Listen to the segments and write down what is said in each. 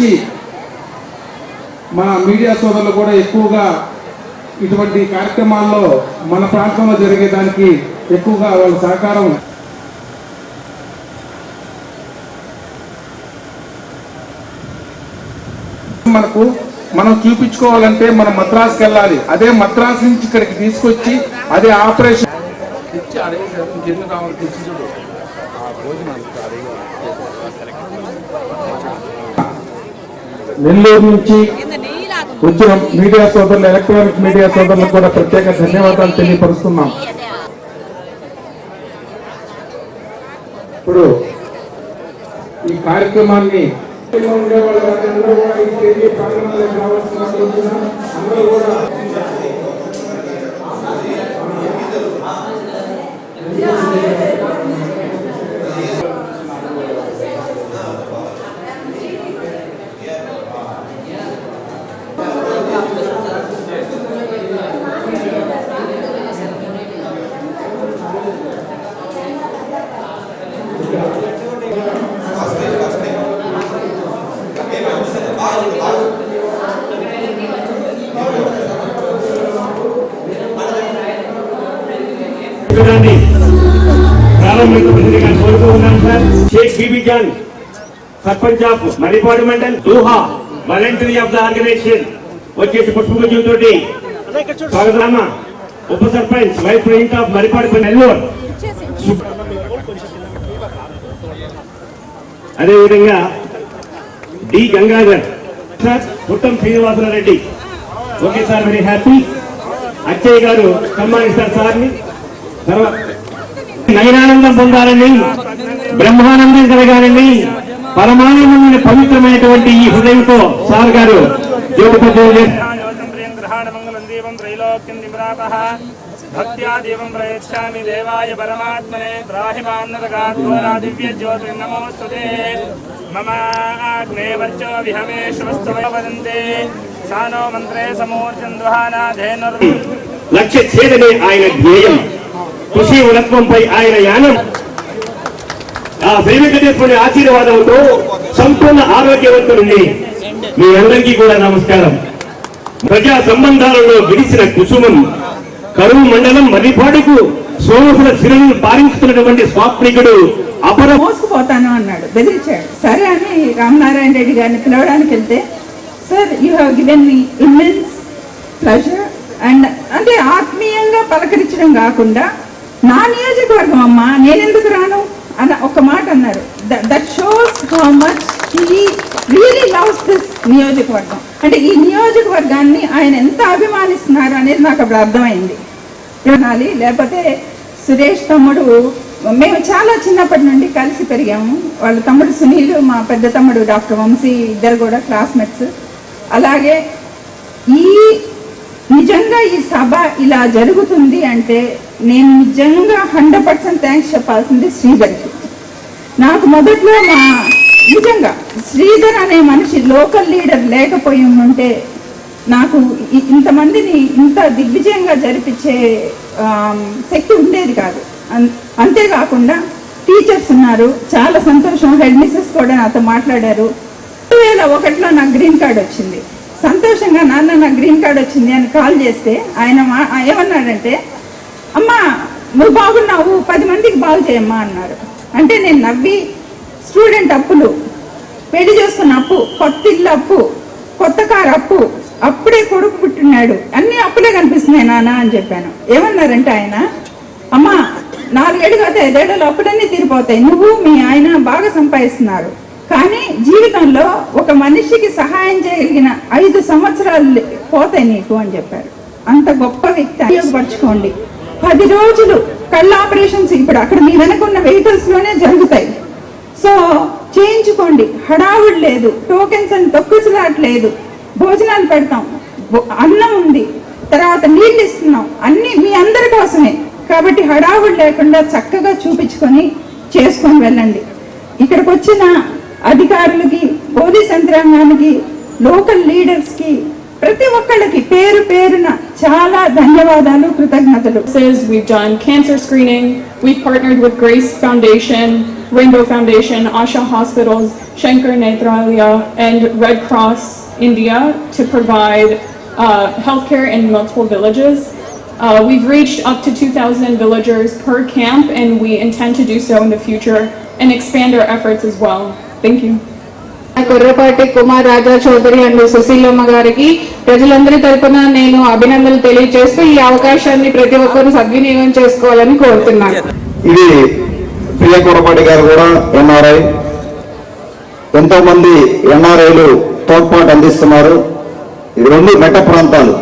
మంచి మన మీడియా సోదరులు కూడా ఎక్కువగా ఇటువంటి కార్యక్రమాల్లో మన ప్రాంతంలో జరిగేదానికి ఎక్కువగా వాళ్ళ సహకారం మనకు మనం చూపించుకోవాలంటే మనం మద్రాసుకి వెళ్ళాలి. అదే మద్రాసు నుంచి ఇక్కడికి తీసుకొచ్చి అదే ఆపరేషన్ నెల్లూరు నుంచి వచ్చిన మీడియా సోదరులు ఎలక్ట్రానిక్ మీడియా సోదరులకు కూడా ప్రత్యేక ధన్యవాదాలు తెలియపరుస్తున్నాం ఇప్పుడు ఈ కార్యక్రమాన్ని. అందరూ కూడా ప్రారంభించబడిందిగా కోరుతూ ఉన్నాను సార్. షేక్ బీబీ జాన్ సర్పంచ్ ఆఫ్ మణిపాడు మండల్ దూహా వాలంటరీ ఆఫ్ ద ఆర్గనైజేషన్ వచ్చేసి పుష్పగుజ్జుతోటి స్వాగతరామ ఉప sarpanch vice president of Manipadu Nellore. అదేవిధంగా D Gangadhar sir Puttam Srinivasarao okay sir very happy. Achchayya గారు సన్మానిస్తారు సార్ని. తర్వాత నయనానందం పొందాలని బ్రహ్మానందం కలగాలని పరమానందమైన పవిత్రమైనటువంటి ఈ హృదయంతో సార్ గారు భక్త్యా దేవం దేవాయ పరమాత్మనే దివ్య మమ విహమేశ్వస్తవ వదంతే। సానో మంత్రే లక్ష్య ఆయన ధ్యేయం. కృషి ఉలత్వంపై ఆయన యానం. ఆ శ్రీవెంకటేశ్వరుని ఆశీర్వాదంతో సంపూర్ణ ఆరోగ్యవంతుని మీ అందరికీ కూడా నమస్కారం. ప్రజా సంబంధాలలో విడిసిన కుసుమం కరువు మండలం మర్రిపాడుకు సోమసుల శిరను పాలించుతున్నటువంటి స్వాప్నికుడు అపర మోసుకుపోతాను అన్నాడు. బెదిరించాడు. సరే అని రామనారాయణ రెడ్డి గారిని పిలవడానికి వెళ్తే sir you have given me immense pleasure and అంటే ఆత్మీయంగా పలకరించడం కాకుండా నా నియోజకవర్గం అమ్మా నేనెందుకు రాను? అన్న ఒక మాట అన్నారు. That shows how much he really loves this నియోజకవర్గం. అంటే ఈ నియోజకవర్గాన్ని ఆయన ఎంత అభిమానిస్తున్నారు అనేది నాకు అప్పుడు అర్థమైంది. వినాలి లేకపోతే సురేష్ తమ్ముడు మేము చాలా చిన్నప్పటి నుండి కలిసి పెరిగాము. వాళ్ళ తమ్ముడు సునీల్ మా పెద్ద తమ్ముడు డాక్టర్ వంశీ ఇద్దరు కూడా క్లాస్మేట్స్ అలాగే ఈ నిజంగా ఈ సభ ఇలా జరుగుతుంది అంటే నేను నిజంగా హండ్రెడ్ పర్సెంట్ థ్యాంక్స్ చెప్పాల్సింది శ్రీధర్కి. నాకు మొదట్లో మా నిజంగా శ్రీధర్ అనే మనిషి లోకల్ లీడర్ లేకపోయి ఉంటే నాకు ఇంతమందిని ఇంత దిగ్విజయంగా జరిపించే శక్తి ఉండేది కాదు. అంతేకాకుండా టీచర్స్ ఉన్నారు. చాలా సంతోషం. హెడ్ మిస్సెస్ కూడా నాతో మాట్లాడారు. రెండు వేల ఒకటిలో నాకు గ్రీన్ కార్డ్ వచ్చింది. సంతోషంగా నాన్న నాకు గ్రీన్ కార్డ్ వచ్చింది అని కాల్ చేస్తే ఆయన మా- ఏమన్నాడంటే అమ్మా నువ్వు బాగున్నావు పది మందికి బాగు చేయమ్మా అన్నారు. అంటే నేను నవ్వి స్టూడెంట్ అప్పులు పెళ్ళి చేసుకున్న అప్పు కొత్త ఇల్లు అప్పు కొత్త కారు అప్పు అప్పుడే కొడుకు పుట్టినాడు అన్ని అప్పులే కనిపిస్తున్నాయి నాన్న అని చెప్పాను. ఏమన్నారంటే ఆయన అమ్మా నాలుగేళ్ళు కాదు ఐదేళ్ళలో అప్పుడన్నీ తీరిపోతాయి నువ్వు మీ ఆయన బాగా సంపాదిస్తున్నారు కానీ జీవితంలో ఒక మనిషికి సహాయం చేయగలిగిన ఐదు సంవత్సరాలు పోతాయి నీకు అని చెప్పారు. అంత గొప్ప వ్యక్తి ఉపయోగపరచుకోండి. పది రోజులు కళ్ళ ఆపరేషన్స్ ఇప్పుడు అక్కడ మీ వెనకున్న వెహికల్స్లోనే జరుగుతాయి. సో చేయించుకోండి. హడావుడు లేదు. టోకెన్స్ అని తొక్కుసలాట్లేదు భోజనాలు పెడతాం. భో- అన్నం ఉంది. తర్వాత నీళ్ళు ఇస్తున్నాం. అన్నీ మీ అందరి కోసమే. కాబట్టి హడావుడు లేకుండా చక్కగా చూపించుకొని చేసుకొని వెళ్ళండి. ఇక్కడికి వచ్చిన అధికారులకి పోలీస్ యంత్రాంగానికి లోకల్ లీడర్స్ కి ప్రతి ఒక్కళ్ళకి పేరు పేరున చాలా ధన్యవాదాలు కృతజ్ఞతలు services. We've done cancer screening. We've partnered with Grace Foundation, Rainbow Foundation, Asha Hospitals, Shankar Netralaya, and Red Cross India to provide uh, healthcare in multiple villages. Uh, We've reached up to 2,000 villagers per camp, and we intend to do so in the future and expand our efforts as well. Thank you. Korrapati Kumar Raja Chowdary and Susheelamma గారికి ప్రజలందరి తరపున నేను అభినందనలు తెలియజేస్తూ ఈ అవకాశాన్ని ప్రతి ఒక్కరూ సద్వినియోగం చేసుకోవాలని కోరుతున్నాను. ఇది ప్రియ కొరపాటి గారు కూడా ఎన్ఆర్ఐ. ఎంతో మంది ఎన్ఆర్ఐలు తోడ్పాటు అందిస్తున్నారు. ఇది రెండు మెట్ట ప్రాంతాలు.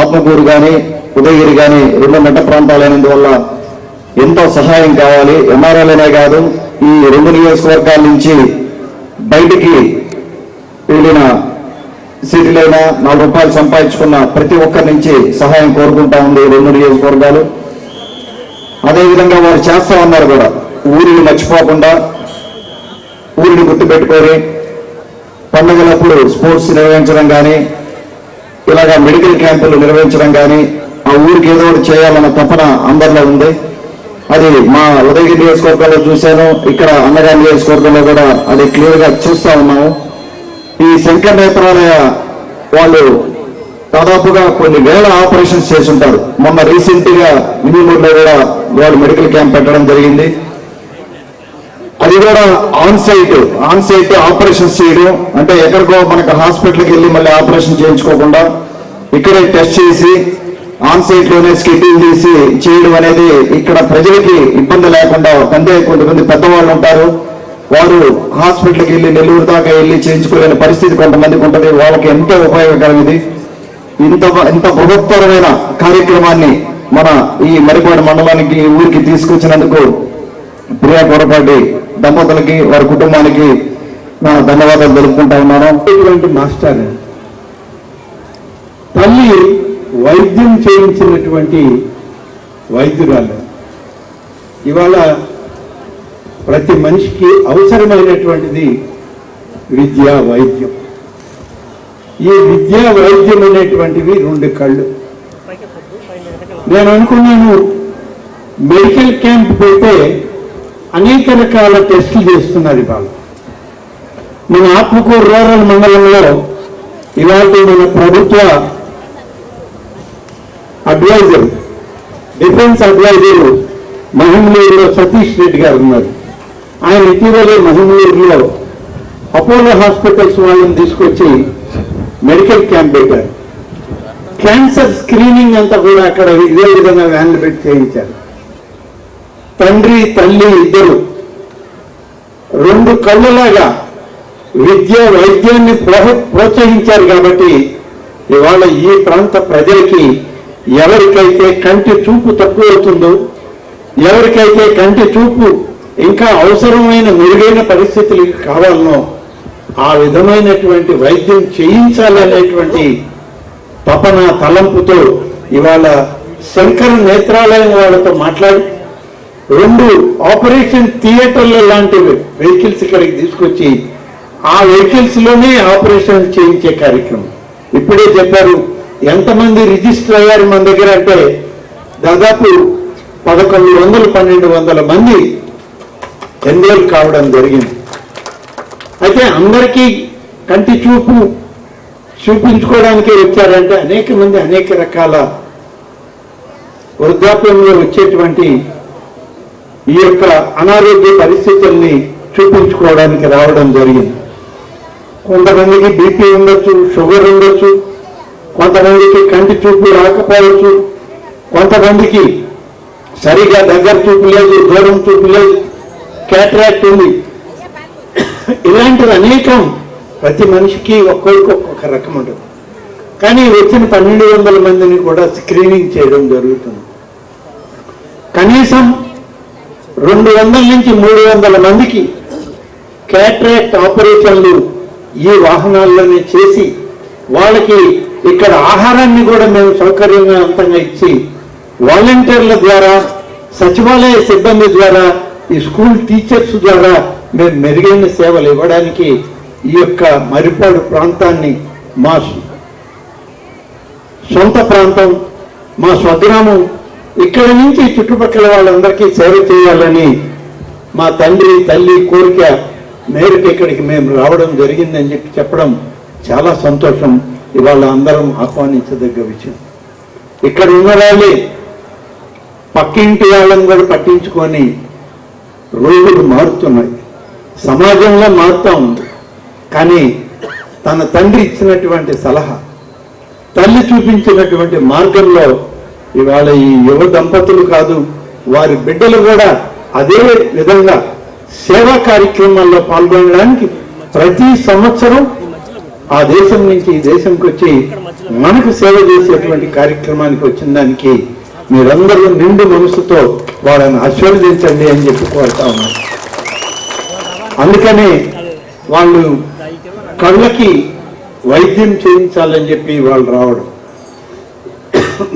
ఆత్మకూరు కానీ ఉదయగిరి కానీ రెండు మెట్ట ప్రాంతాలు అయినందువల్ల ఎంతో సహాయం కావాలి. ఎన్ఆర్ఐలనే కాదు ఈ రెండు నియోజకవర్గాల నుంచి బయటికి వెళ్ళిన సిటీలైనా నాలుగు రూపాయలు సంపాదించుకున్న ప్రతి ఒక్కరి నుంచి సహాయం కోరుకుంటా ఉంది రెండు నియోజకవర్గాలు. అదేవిధంగా వారు చేస్తా ఉన్నారు కూడా. ఊరిని మర్చిపోకుండా ఊరిని గుర్తుపెట్టుకొని పండుగలప్పుడు స్పోర్ట్స్ నిర్వహించడం కానీ ఇలాగా మెడికల్ క్యాంపులు నిర్వహించడం కానీ ఆ ఊరికి ఏదో ఒకటి చేయాలన్న తపన అందరిలో ఉంది. అది మా ఉదయగిరి నియోజకవర్గంలో చూశాను. ఇక్కడ అన్నగారి నియోజకవర్గంలో కూడా అది క్లియర్గా చూస్తా ఉన్నాము. ఈ శంకర్ నేత్రాలయ వాళ్ళు దాదాపుగా కొన్ని వేల ఆపరేషన్స్ చేస్తుంటారు. మొన్న రీసెంట్గా మినిమూర్లో కూడా వాళ్ళు మెడికల్ క్యాంప్ పెట్టడం జరిగింది. అది కూడా on site on site operations చేయడం. అంటే ఎక్కడికో మనకు హాస్పిటల్కి వెళ్ళి మళ్ళీ ఆపరేషన్ చేయించుకోకుండా ఇక్కడే టెస్ట్ చేసి ఆన్ సైట్లోనే స్కెడ్యూల్ తీసి చేయడం అనేది ఇక్కడ ప్రజలకి ఇబ్బంది లేకుండా అంటే కొంతమంది పెద్దవాళ్ళు ఉంటారు. వారు హాస్పిటల్కి వెళ్ళి నెల్లూరు దాకా వెళ్ళి చేయించుకోలేని పరిస్థితి కొంతమందికి ఉంటుంది. వాళ్ళకి ఎంతో ఉపయోగకరమైనది. ఇంత ఇంత బృహత్తరమైన కార్యక్రమాన్ని మన ఈ మరిపాడు మండలానికి ఊరికి తీసుకొచ్చినందుకు ప్రియా కొరపాటి దంపతులకి వారి కుటుంబానికి నా ధన్యవాదాలు తెలుపుకుంటా ఉన్నాను. మాస్టర్ తల్లి వైద్యం చేయించినటువంటి వైద్యురాలు. ఇవాళ ప్రతి మనిషికి అవసరమైనటువంటిది విద్య వైద్యం. ఈ విద్య వైద్యం అనేటువంటివి రెండు కళ్ళు. నేను అనుకున్నాను మెడికల్ క్యాంప్ పెడితే అనేక రకాల టెస్టులు చేస్తున్నారు ఇవాళ. మన ఆత్మకూరు రూరల్ మండలంలో ఇలాంటి మన ప్రభుత్వ అడ్వైజర్ డిఫెన్స్ అడ్వైజర్ మహిమూరులో సతీష్ రెడ్డి గారు ఉన్నారు. ఆయన ఇటీవలే మహిమూరులో అపోలో హాస్పిటల్స్ వాళ్ళని తీసుకొచ్చి మెడికల్ క్యాంప్ పెట్టారు. క్యాన్సర్ స్క్రీనింగ్ అంతా కూడా అక్కడ ఇదే విధంగా వ్యాన్లు పెట్టి చేయించారు. తండ్రి తల్లి ఇద్దరు రెండు కళ్ళలాగా విద్య వైద్యాన్ని ప్రోత్సహించారు కాబట్టి ఇవాళ ఈ ప్రాంత ప్రజలకి ఎవరికైతే కంటి చూపు తక్కువ అవుతుందో ఎవరికైతే కంటి చూపు ఇంకా అవసరమైన మెరుగైన పరిస్థితులు కావాలనో ఆ విధమైనటువంటి వైద్యం చేయించాలనేటువంటి తపన తలంపుతో ఇవాళ శంకర నేత్రాలయం వాళ్ళతో మాట్లాడి రెండు ఆపరేషన్ థియేటర్ల లాంటి వెహికల్స్ ఇక్కడికి తీసుకొచ్చి ఆ వెహికల్స్లోనే ఆపరేషన్ చేయించే కార్యక్రమం. ఇప్పుడే చెప్పారు ఎంతమంది రిజిస్టర్ అయ్యారు మన దగ్గర అంటే దాదాపు పదకొండు వందలు పన్నెండు వందల మంది ఎన్రోల్ కావడం జరిగింది. అయితే అందరికీ కంటి చూపు చూపించుకోవడానికే వచ్చారంటే అనేక మంది అనేక రకాల వృద్ధాప్యంలో వచ్చేటువంటి ఈ యొక్క అనారోగ్య పరిస్థితుల్ని చూపించుకోవడానికి రావడం జరిగింది. కొంతమందికి బీపీ ఉండొచ్చు షుగర్ ఉండొచ్చు కొంతమందికి కంటి చూపు రాకపోవచ్చు కొంతమందికి సరిగా దగ్గర చూపు లేదు దూరం చూపు లేదు క్యాట్రాక్ట్ ఉంది. ఇలాంటివి అనేకం ప్రతి మనిషికి ఒక్కొక్కరికి ఒక్కొక్క రకం ఉంటుంది. కానీ వచ్చిన పన్నెండు వందల మందిని కూడా స్క్రీనింగ్ చేయడం జరుగుతుంది. కనీసం రెండు వందల నుంచి మూడు వందల మందికి క్యాట్రాక్ట్ ఆపరేషన్లు ఈ వాహనాల్లోనే చేసి వాళ్ళకి ఇక్కడ ఆహారాన్ని కూడా మేము సౌకర్యంగా అంతంగా ఇచ్చి వాలంటీర్ల ద్వారా సచివాలయ సిబ్బంది ద్వారా ఈ స్కూల్ టీచర్స్ ద్వారా మేము మెరుగైన సేవలు ఇవ్వడానికి ఈ యొక్క మరిపాడు ప్రాంతాన్ని మా సొంత ప్రాంతం మా స్వగ్రామం ఇక్కడి నుంచి చుట్టుపక్కల వాళ్ళందరికీ సేవ చేయాలని మా తండ్రి తల్లి కోరిక మేరకు ఇక్కడికి మేము రావడం జరిగిందని చెప్పి చెప్పడం చాలా సంతోషం. ఇవాళ అందరం ఆహ్వానించదగ్గ విషయం. ఇక్కడ ఉన్న వాళ్ళే పక్కింటి వాళ్ళని కూడా పట్టించుకొని రోజులు మారుతున్నాయి. సమాజంలో మారుతూ ఉంది. కానీ తన తండ్రి ఇచ్చినటువంటి సలహా తల్లి చూపించినటువంటి మార్గంలో ఇవాళ ఈ యువ దంపతులు కాదు వారి బిడ్డలు కూడా అదే విధంగా సేవా కార్యక్రమాల్లో పాల్గొనడానికి ప్రతి సంవత్సరం ఆ దేశం నుంచి ఈ దేశంకి వచ్చి మనకు సేవ చేసేటువంటి కార్యక్రమానికి వచ్చిన దానికి మీరందరూ నిండు మనసుతో వాళ్ళని ఆశీర్వదించండి అని చెప్పి కోరుతా ఉన్నాను. అందుకని వాళ్ళు కళ్ళకి వైద్యం చేయించాలని చెప్పి వాళ్ళు రావడం.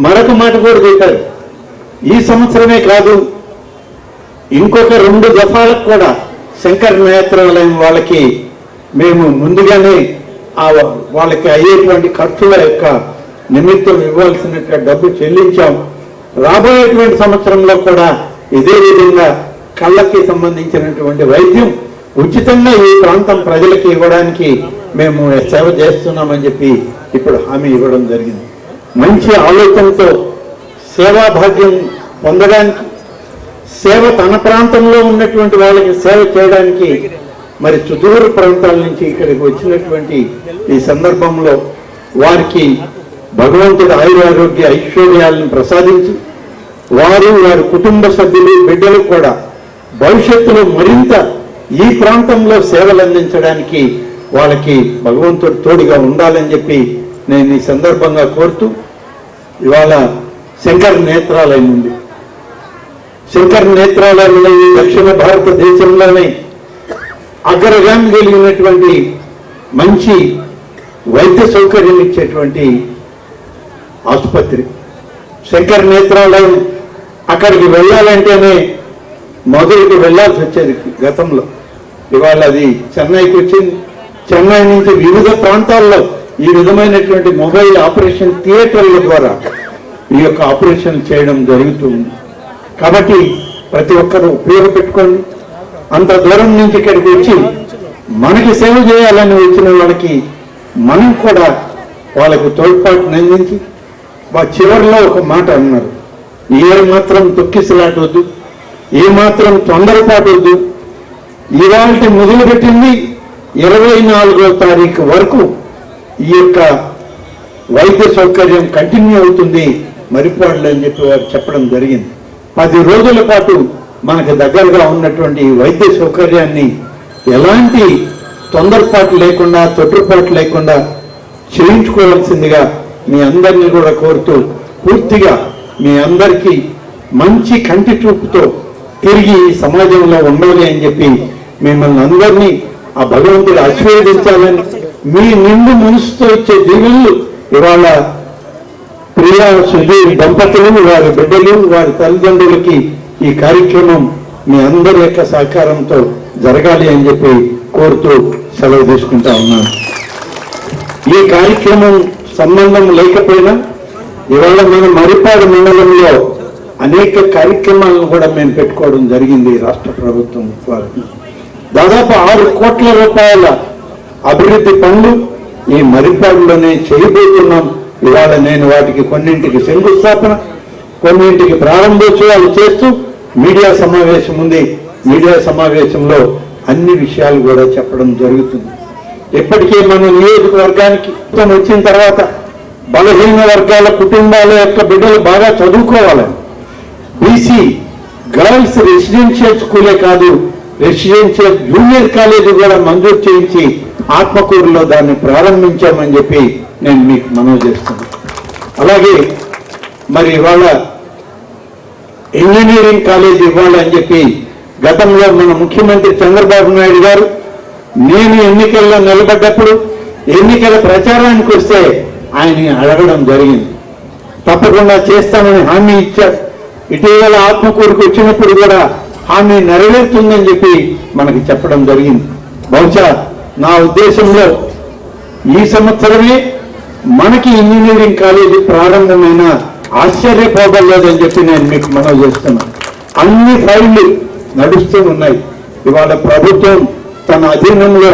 మరొక మాట కూడా చెప్పారు. ఈ సంవత్సరమే కాదు ఇంకొక రెండు దఫాలకు కూడా శంకర నేత్రాలయం వాళ్ళకి మేము ముందుగానే వాళ్ళకి అయ్యేటువంటి ఖర్చుల యొక్క నిమిత్తం ఇవ్వాల్సిన డబ్బు చెల్లించాం. రాబోయేటువంటి సంవత్సరంలో కూడా ఇదే విధంగా కళ్ళకి సంబంధించినటువంటి వైద్యం ఉచితంగా ఈ ప్రాంతం ప్రజలకి ఇవ్వడానికి మేము సేవ చేస్తున్నామని చెప్పి ఇప్పుడు హామీ ఇవ్వడం జరిగింది. మంచి ఆలోచనతో సేవాభాగ్యం పొందడానికి సేవ తన ప్రాంతంలో ఉన్నటువంటి వాళ్ళకి సేవ చేయడానికి మరి సుదూర ప్రాంతాల నుంచి ఇక్కడికి వచ్చినటువంటి ఈ సందర్భంలో వారికి భగవంతుడి ఆయురారోగ్య ఐశ్వర్యాలను ప్రసాదించి వారు వారి కుటుంబ సభ్యులు బిడ్డలు కూడా భవిష్యత్తులో మరింత ఈ ప్రాంతంలో సేవలు అందించడానికి వాళ్ళకి భగవంతుడు తోడుగా ఉండాలని చెప్పి నేను ఈ సందర్భంగా కోరుతూ ఇవాళ శంకర్ నేత్రాలయం ఉంది. శంకర్ నేత్రాలయంలో దక్షిణ భారతదేశంలోనే అగ్రగామి కలిగినటువంటి మంచి వైద్య సౌకర్యం ఇచ్చేటువంటి ఆసుపత్రి. శంకర్ నేత్రాలయం అక్కడికి వెళ్ళాలంటేనే మొదటికి వెళ్ళాల్సి వచ్చేది గతంలో. ఇవాళ అది చెన్నైకి వచ్చింది. చెన్నై నుంచి వివిధ ప్రాంతాల్లో ఈ విధమైనటువంటి మొబైల్ ఆపరేషన్ థియేటర్ల ద్వారా ఈ యొక్క ఆపరేషన్ చేయడం జరుగుతుంది. కాబట్టి ప్రతి ఒక్కరూ ఉపయోగపెట్టుకోండి అంత దూరం నుంచి ఇక్కడికి వచ్చి మనకి సేవ చేయాలని వచ్చిన వాళ్ళకి మనం కూడా వాళ్ళకు తోడ్పాటును అందించి వా చివరిలో ఒక మాట అన్నారు. ఏ మాత్రం తొక్కిసలాటొద్దు ఏ మాత్రం తొందరపాటు వద్దు ఇవాళ మొదలుపెట్టింది ఇరవై నాలుగో తారీఖు వరకు ఈ యొక్క వైద్య సౌకర్యం కంటిన్యూ అవుతుంది మరిపాడులు అని చెప్పి వారు చెప్పడం జరిగింది. పది రోజుల పాటు మనకు దగ్గరగా ఉన్నటువంటి వైద్య సౌకర్యాన్ని ఎలాంటి తొందరపాటు లేకుండా తొట్టుపాటు లేకుండా చేయించుకోవాల్సిందిగా మీ అందరినీ కూడా కోరుతూ పూర్తిగా మీ అందరికీ మంచి కంటి చూపుతో తిరిగి సమాజంలో ఉండాలి అని చెప్పి మిమ్మల్ని అందరినీ ఆ భగవంతుడు ఆశీర్వదించాలని మీ నిండు మనసుతో ఇచ్చే దీవులు ఇవాళ ప్రియా సుధీర్ దంపతులు వారి బిడ్డలు వారి తల్లిదండ్రులకి ఈ కార్యక్రమం మీ అందరి యొక్క సహకారంతో జరగాలి అని చెప్పి కోరుతూ సెలవు తీసుకుంటా ఉన్నాను. ఈ కార్యక్రమం సంబంధం లేకపోయినా ఇవాళ మన మరిపాడు మండలంలో అనేక కార్యక్రమాలను కూడా మేము పెట్టుకోవడం జరిగింది రాష్ట్ర ప్రభుత్వం వారు దాదాపు ఆరు కోట్ల రూపాయల అభివృద్ధి పనులు ఈ మరిపాడులోనే చేయబోతున్నాం. ఇవాళ నేను వాటికి కొన్నింటికి శంకుస్థాపన కొన్నింటికి ప్రారంభోత్సవాలు చేస్తూ మీడియా సమావేశం ఉంది. మీడియా సమావేశంలో అన్ని విషయాలు కూడా చెప్పడం జరుగుతుంది. ఇప్పటికే మన నియోజకవర్గానికి వచ్చిన తర్వాత బలహీన వర్గాల కుటుంబాల యొక్క బిడ్డలు బాగా చదువుకోవాలి. బీసీ గర్ల్స్ రెసిడెన్షియల్ స్కూలే కాదు రెసిడెన్షియల్ జూనియర్ కాలేజీ కూడా మంజూరు చేయించి ఆత్మకూరులో దాన్ని ప్రారంభించామని చెప్పి నేను మీకు మనవి చేస్తున్నాను. అలాగే మరి ఇవాళ ఇంజనీరింగ్ కాలేజ్ ఇవ్వాలని చెప్పి గతంలో మన ముఖ్యమంత్రి చంద్రబాబు నాయుడు గారు నేను ఎన్నికల్లో నిలబడ్డప్పుడు ఎన్నికల ప్రచారానికి వస్తే ఆయన అడగడం జరిగింది. తప్పకుండా చేస్తామని హామీ ఇచ్చారు. ఇటీవల ఆత్మకూరుకు వచ్చినప్పుడు కూడా హామీ నెరవేరుతుందని చెప్పి మనకి చెప్పడం జరిగింది. బహుశా నా ఉద్దేశంలో ఈ సంవత్సరమే మనకి ఇంజనీరింగ్ కాలేజీ ప్రారంభమైన ఆశ్చర్యపోగలేదని చెప్పి నేను మీకు మనవి చేస్తున్నాను అన్ని ఫైళ్ళు నడుస్తూ ఉన్నాయి. ఇవాళ ప్రభుత్వం తన అధీనంలో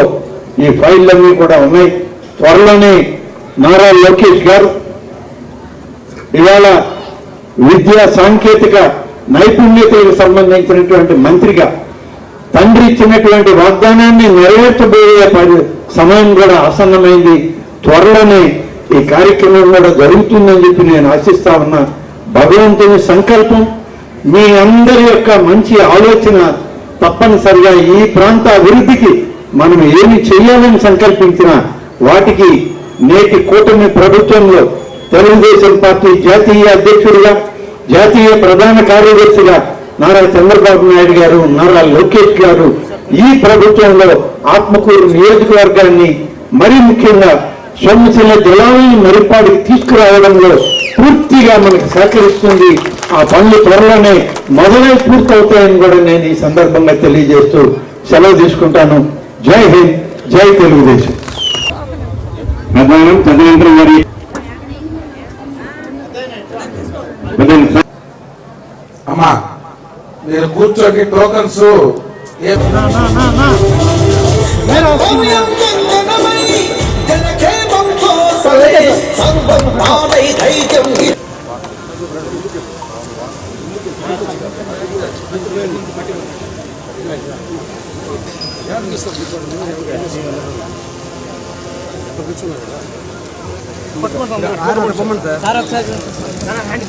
ఈ ఫైళ్ళన్నీ కూడా ఉన్నాయి. త్వరలోనే నారా లోకేష్ గారు ఇవాళ విద్యా సాంకేతిక నైపుణ్యతకు సంబంధించినటువంటి మంత్రిగా తండ్రి ఇచ్చినటువంటి వాగ్దానాన్ని నెరవేర్చబోయే సమయం కూడా ఆసన్నమైంది. త్వరలోనే ఈ కార్యక్రమం కూడా జరుగుతుందని చెప్పి నేను ఆశిస్తా ఉన్నా. భగవంతుని సంకల్పం మీ అందరి యొక్క మంచి ఆలోచన తప్పనిసరిగా ఈ ప్రాంత అభివృద్ధికి మనం ఏమి చేయాలని సంకల్పించినా వాటికి నేటి కూటమి ప్రభుత్వంలో తెలుగుదేశం పార్టీ జాతీయ అధ్యక్షుడిగా జాతీయ ప్రధాన కార్యదర్శిగా నారా చంద్రబాబు నాయుడు గారు నారా లోకేష్ గారు ఈ ప్రభుత్వంలో ఆత్మకూరు నియోజకవర్గాన్ని మరీ ముఖ్యంగా సొమ్మశిల జలాలను మరిపాడికి తీసుకురావడంలో పూర్తిగా మనకు సహకరిస్తుంది. ఆ పనులు త్వరలోనే మొదలై పూర్తవుతాయని కూడా నేను ఈ సందర్భంగా తెలియజేస్తూ సెలవు తీసుకుంటాను. జై హింద్ జై తెలుగుదేశం. ప్రధానం తదనంతరం మరి ప్రధాని అమ్మా మీరు కూర్చోండి టోకన్స్ ఏ సర్వజ్ఞానై ధైర్యం సార్ ఒకసారి హ్యాండ్